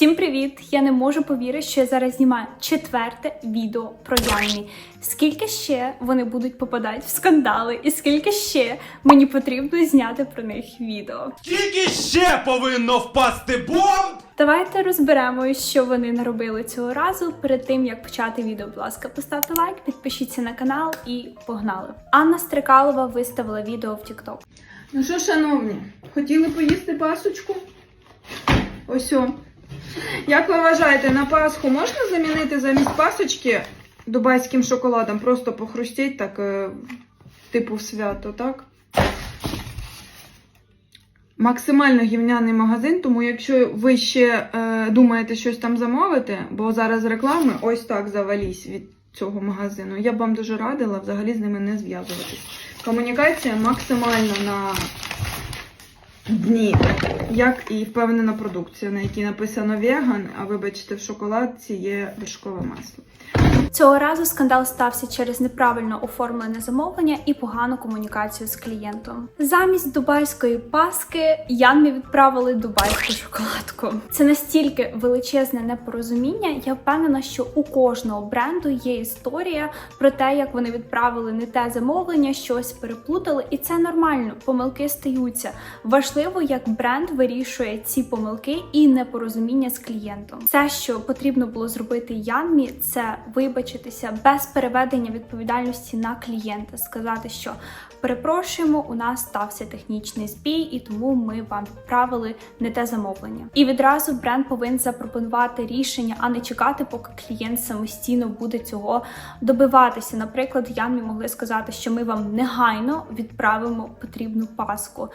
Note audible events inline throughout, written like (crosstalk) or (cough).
Всім привіт! Я не можу повірити, що я зараз знімаю четверте відео про Янмі. Скільки ще вони будуть попадати в скандали, і скільки ще мені потрібно зняти про них відео. Скільки ще повинно впасти бомб? Давайте розберемо, що вони наробили цього разу. Перед тим як почати відео, будь ласка, поставте лайк, підпишіться на канал і погнали. Анна Стрикалова виставила відео в TikTok. Ну що, шановні, хотіли поїсти пасочку? Ось. о. Як ви вважаєте, на Пасху можна замінити замість пасочки дубайським шоколадом? Просто похрустіть так, е, типу в свято, так? Максимально гівняний магазин, тому якщо ви ще е, думаєте щось там замовити, бо зараз реклами ось так завалісь від цього магазину, я б вам дуже радила взагалі з ними не зв'язуватись. Комунікація максимально на дні, як і впевнена продукція, на якій написано веган, а вибачте, в шоколадці є вершкове масло. Цього разу скандал стався через неправильно оформлене замовлення і погану комунікацію з клієнтом. Замість дубайської паски Янмі відправили дубайську шоколадку. Це настільки величезне непорозуміння. Я впевнена, що у кожного бренду є історія про те, як вони відправили не те замовлення, щось переплутали, і це нормально. Помилки стаються. Важливо, як бренд вирішує ці помилки і непорозуміння з клієнтом. Все, що потрібно було зробити Янмі, це вибачитися без переведення відповідальності на клієнта, сказати, що перепрошуємо, у нас стався технічний збій, і тому ми вам відправили не те замовлення. І відразу бренд повинен запропонувати рішення, а не чекати, поки клієнт самостійно буде цього добиватися. Наприклад, Янмі могли сказати, що ми вам негайно відправимо потрібну паску,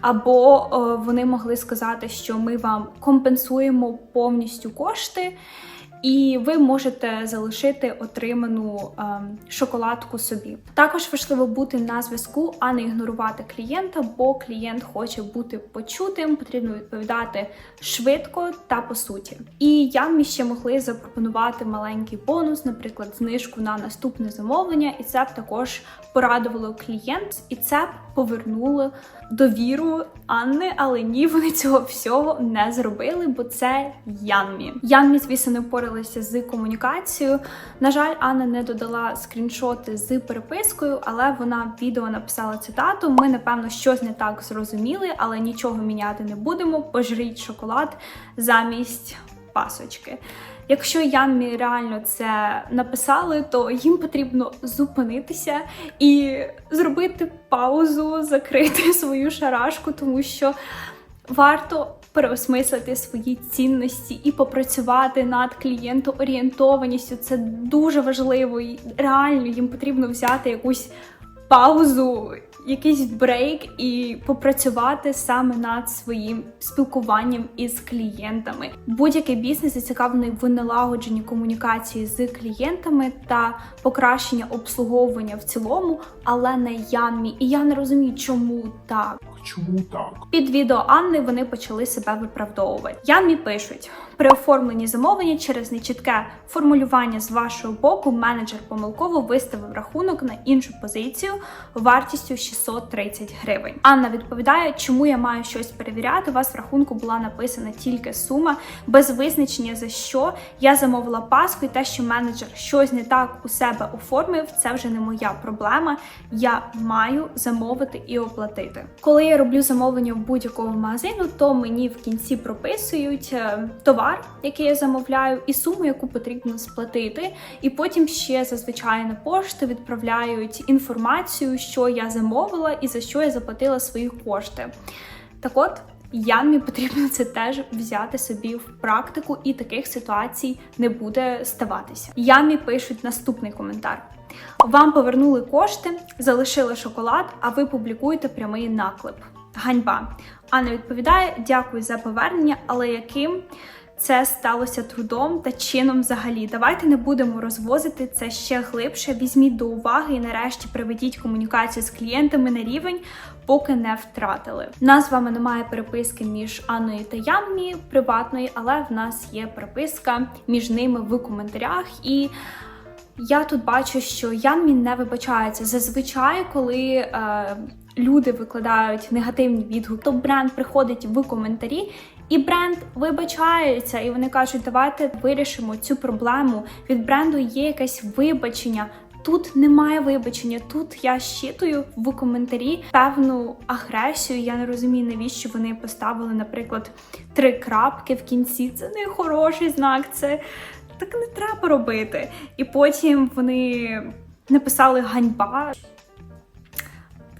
або е, вони могли сказати, що ми вам компенсуємо повністю кошти. І ви можете залишити отриману ем, шоколадку собі. Також важливо бути на зв'язку, а не ігнорувати клієнта, бо клієнт хоче бути почутим, потрібно відповідати швидко та по суті. І Янмі ще могли запропонувати маленький бонус, наприклад, знижку на наступне замовлення, і це б також порадувало клієнт, і це б повернуло довіру Анни, але ні, вони цього всього не зробили, бо це Янмі. Янмі, звісно, не впоралися з комунікацією. На жаль, Анна не додала скріншоти з перепискою, але вона в відео написала цитату. Ми, напевно, щось не так зрозуміли, але нічого міняти не будемо. Пожріть шоколад замість пасочки. Якщо Янмі реально це написали, то їм потрібно зупинитися і зробити паузу, закрити (laughs) свою шарашку, тому що варто переосмислити свої цінності і попрацювати над клієнтоорієнтованістю. Це дуже важливо. І реально їм потрібно взяти якусь паузу, якийсь брейк і попрацювати саме над своїм спілкуванням із клієнтами. Будь-який бізнес зацікавлений в налагодженні комунікації з клієнтами та покращення обслуговування в цілому, але не Янмі. І я не розумію, чому так. Чому так? Під відео Анни вони почали себе виправдовувати. Ямі пишуть: при оформленні замовлення через нечітке формулювання з вашого боку менеджер помилково виставив рахунок на іншу позицію вартістю 630 гривень. Анна відповідає, чому я маю щось перевіряти. У вас в рахунку була написана тільки сума без визначення за що я замовила паску, і те, що менеджер щось не так у себе оформив, це вже не моя проблема. Я маю замовити і оплатити. Коли я роблю замовлення в будь-якому магазину, то мені в кінці прописують е, товар, який я замовляю, і суму, яку потрібно сплатити. І потім ще зазвичай на пошту відправляють інформацію, що я замовила і за що я заплатила свої кошти. Так от. Янмі потрібно це теж взяти собі в практику, і таких ситуацій не буде ставатися. Янмі пишуть наступний коментар: вам повернули кошти, залишили шоколад, а ви публікуєте прямий наклеп. Ганьба. Анна відповідає: дякую за повернення, але яким це сталося трудом та чином взагалі. Давайте не будемо розвозити це ще глибше. Візьміть до уваги і нарешті приведіть комунікацію з клієнтами на рівень, поки не втратили. У нас з вами немає переписки між Анною та Янмі приватної, але в нас є переписка між ними в коментарях і. Я тут бачу, що Янмі не вибачається. Зазвичай, коли е, люди викладають негативні відгуки, то бренд приходить в коментарі І бренд вибачається, і вони кажуть, давайте вирішимо цю проблему. Від бренду є якесь вибачення. Тут немає вибачення. Тут я щитую в коментарі певну агресію. Я не розумію, навіщо вони поставили, наприклад, три крапки в кінці. Це не хороший знак. Це так не треба робити. І потім вони написали ганьба.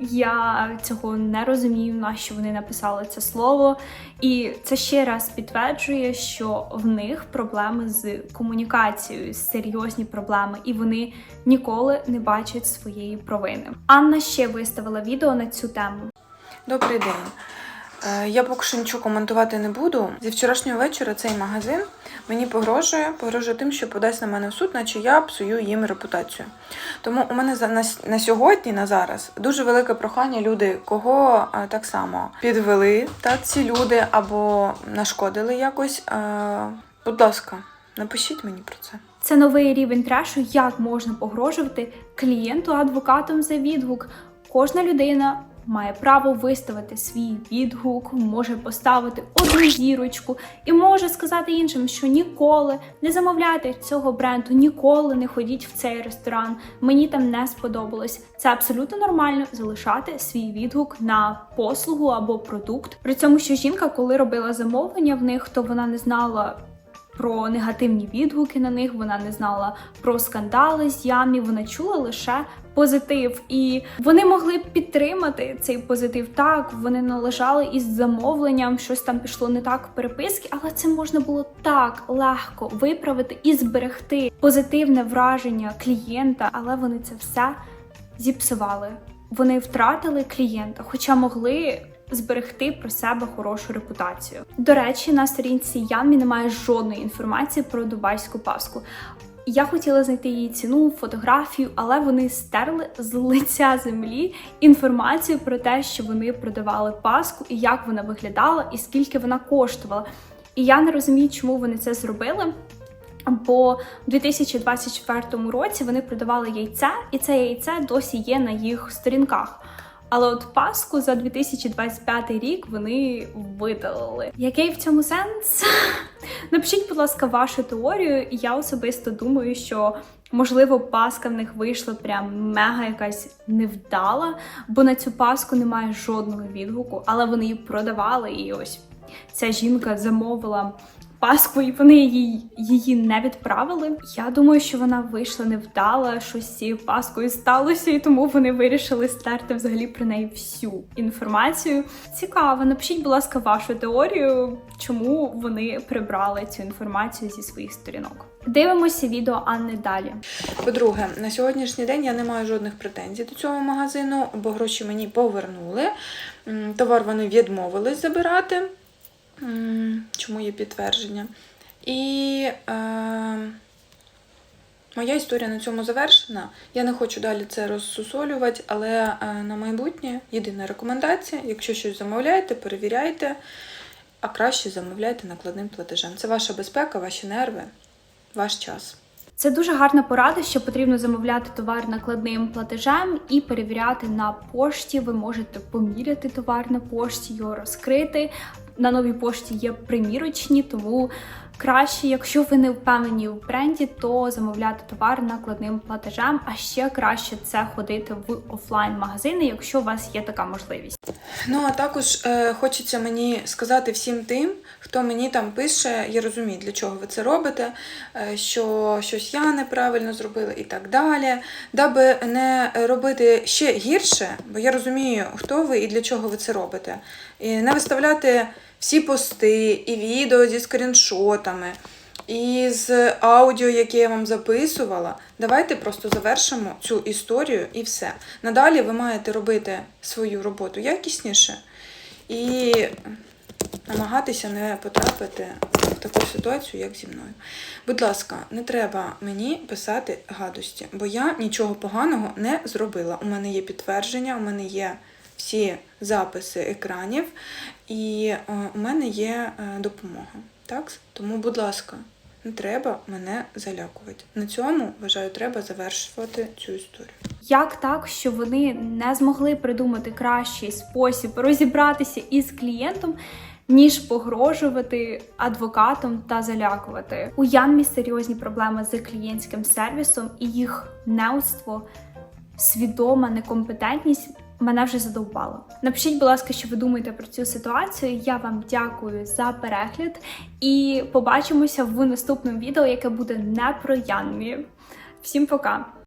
Я цього не розумію, на що вони написали це слово. І це ще раз підтверджує, що в них проблеми з комунікацією, серйозні проблеми, і вони ніколи не бачать своєї провини. Анна ще виставила відео на цю тему. Добрий день. Е, Я поки що нічого коментувати не буду. Зі вчорашнього вечора цей магазин мені погрожує, погрожує тим, що подасть на мене в суд, наче я псую їм репутацію. Тому у мене на, сьогодні, на зараз, дуже велике прохання люди, кого е, так само підвели, та ці люди або нашкодили якось. е, Будь ласка, напишіть мені про це. Це новий рівень трешу, як можна погрожувати клієнту адвокатом за відгук. Кожна людина має право виставити свій відгук, може поставити одну зірочку і може сказати іншим, що ніколи не замовляйте цього бренду, ніколи не ходіть в цей ресторан. Мені там не сподобалось. Це абсолютно нормально залишати свій відгук на послугу або продукт. При цьому, що жінка, коли робила замовлення в них, то вона не знала про негативні відгуки на них, вона не знала про скандали з ямі, вона чула лише позитив. І вони могли підтримати цей позитив. Так, вони належали із замовленням, щось там пішло не так в переписки, але це можна було так легко виправити і зберегти позитивне враження клієнта, але вони це все зіпсували. Вони втратили клієнта, хоча могли зберегти про себе хорошу репутацію. До речі, на сторінці Янмі немає жодної інформації про дубайську паску. Я хотіла знайти її ціну, фотографію, але вони стерли з лиця землі інформацію про те, що вони продавали паску і як вона виглядала, і скільки вона коштувала. І я не розумію, чому вони це зробили. Бо в 2024 році вони продавали яйце, і це яйце досі є на їх сторінках. Але от паску за 2025 рік вони видалили. Який в цьому сенс? (laughs) Напишіть, будь ласка, вашу теорію. Я особисто думаю, що можливо паска в них вийшла прям мега якась невдала, бо на цю паску немає жодного відгуку, але вони її продавали, і ось ця жінка замовила паску, і вони її, її не відправили. Я думаю, що вона вийшла невдала, щось з цією паскою сталося, і тому вони вирішили стерти взагалі про неї всю інформацію. Цікаво, напишіть, будь ласка, вашу теорію, чому вони прибрали цю інформацію зі своїх сторінок. Дивимося відео Анни далі. По-друге, на сьогоднішній день я не маю жодних претензій до цього магазину, бо гроші мені повернули. Товар вони відмовились забирати. Чому є підтвердження? І е, моя історія на цьому завершена. Я не хочу далі це розсусолювати, але е, на майбутнє єдина рекомендація: якщо щось замовляєте, перевіряйте, а краще замовляйте накладним платежем. Це ваша безпека, ваші нерви, ваш час. Це дуже гарна порада, що потрібно замовляти товар накладним платежем і перевіряти на пошті. Ви можете поміряти товар на пошті, його розкрити. На новій пошті є примірочні, тому краще, якщо ви не впевнені в бренді, то замовляти товар накладним платежем. А ще краще це ходити в офлайн-магазини, якщо у вас є така можливість. Ну а також е, хочеться мені сказати всім тим, хто мені там пише, я розумію, для чого ви це робите, е, що щось я неправильно зробила і так далі. Даби не робити ще гірше, бо я розумію, хто ви і для чого ви це робите. І не виставляти всі пости і відео зі скріншотами. І з аудіо, яке я вам записувала, давайте просто завершимо цю історію і все. Надалі ви маєте робити свою роботу якісніше і намагатися не потрапити в таку ситуацію, як зі мною. Будь ласка, не треба мені писати гадості, бо я нічого поганого не зробила. У мене є підтвердження, у мене є всі записи екранів, і е, у мене є е, допомога. Так? Тому, будь ласка, не треба мене залякувати. На цьому вважаю, треба завершувати цю історію. Як так, що вони не змогли придумати кращий спосіб розібратися із клієнтом, ніж погрожувати адвокатом та залякувати. У Янмі серйозні проблеми з клієнтським сервісом і їх неудство, свідома некомпетентність. Мене вже задовбало. Напишіть, будь ласка, що ви думаєте про цю ситуацію. Я вам дякую за перегляд і побачимося в наступному відео, яке буде не про Янмі. Всім пока!